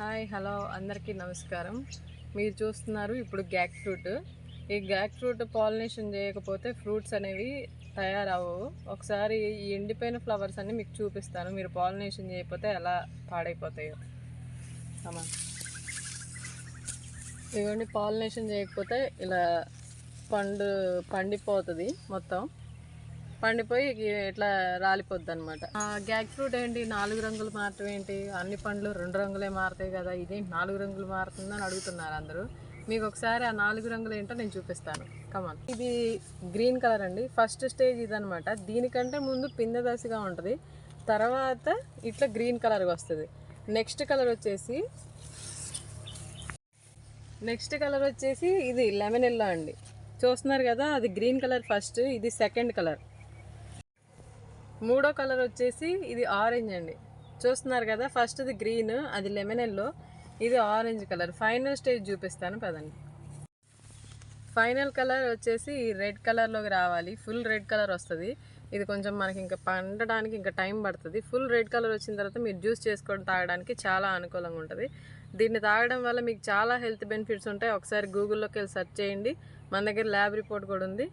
Hi hello అందరికీ నమస్కారం. మీరు చూస్తున్నారు ఇప్పుడు గ్యాక్ ఫ్రూట్. ఈ గ్యాక్ ఫ్రూట్ పాలినేషన్ చేయకపోతే ఫ్రూట్స్ అనేవి తయారవవు ఒకసారి ఈ ఎండిపోయిన ఫ్లవర్స్ అన్ని మీకు చూపిస్తాను. మీరు పాలినేషన్ చేయకపోతే ఎలా పాడైపోతాయో. అమ్మా ఇవన్నీ పాలినేషన్ చేయకపోతే ఇలా పండు పండిపోతుంది మొత్తం. పండిపోయి ఇట్లా రాలిపోద్ది అనమాట గ్యాక్ ఫ్రూట్ ఏంటి? నాలుగు రంగులు మారటం ఏంటి? అన్ని పండ్లు రెండు రంగులే మారుతాయి కదా ఇదేంటి నాలుగు రంగులు మారుతుందని అడుగుతున్నారు అందరూ. మీకు ఒకసారి ఆ నాలుగు రంగులు ఏంటో నేను చూపిస్తాను. కమాన్ ఇది గ్రీన్ కలర్ అండి. ఫస్ట్ స్టేజ్ ఇదనమాట దీనికంటే ముందు పిందె దశగా ఉంటుంది. తర్వాత ఇట్లా గ్రీన్ కలర్గా వస్తుంది. నెక్స్ట్ కలర్ వచ్చేసి నెక్స్ట్ కలర్ వచ్చేసి ఇది లెమన్ ఎల్లో అండి. చూస్తున్నారు కదా అది గ్రీన్ కలర్ ఫస్ట్ ఇది సెకండ్ కలర్. మూడో కలర్ వచ్చేసి ఇది ఆరెంజ్ అండి. చూస్తున్నారు కదా ఫస్ట్ ఇది గ్రీన్ అది లెమన్ ఎల్లో ఇది ఆరెంజ్ కలర్. ఫైనల్ స్టేజ్ చూపిస్తాను పదండి. ఫైనల్ కలర్ వచ్చేసి రెడ్ కలర్లోకి రావాలి. ఫుల్ రెడ్ కలర్ వస్తుంది. ఇది కొంచెం మనకి ఇంకా పండడానికి ఇంకా టైం పడుతుంది. ఫుల్ రెడ్ కలర్ వచ్చిన తర్వాత మీరు జ్యూస్ చేసుకొని తాగడానికి చాలా అనుకూలంగా ఉంటుంది. దీన్ని తాగడం వల్ల మీకు చాలా హెల్త్ బెనిఫిట్స్ ఉంటాయి. ఒకసారి గూగుల్లోకి వెళ్ళి సెర్చ్ చేయండి. మన దగ్గర ల్యాబ్ రిపోర్ట్ కూడా ఉంది.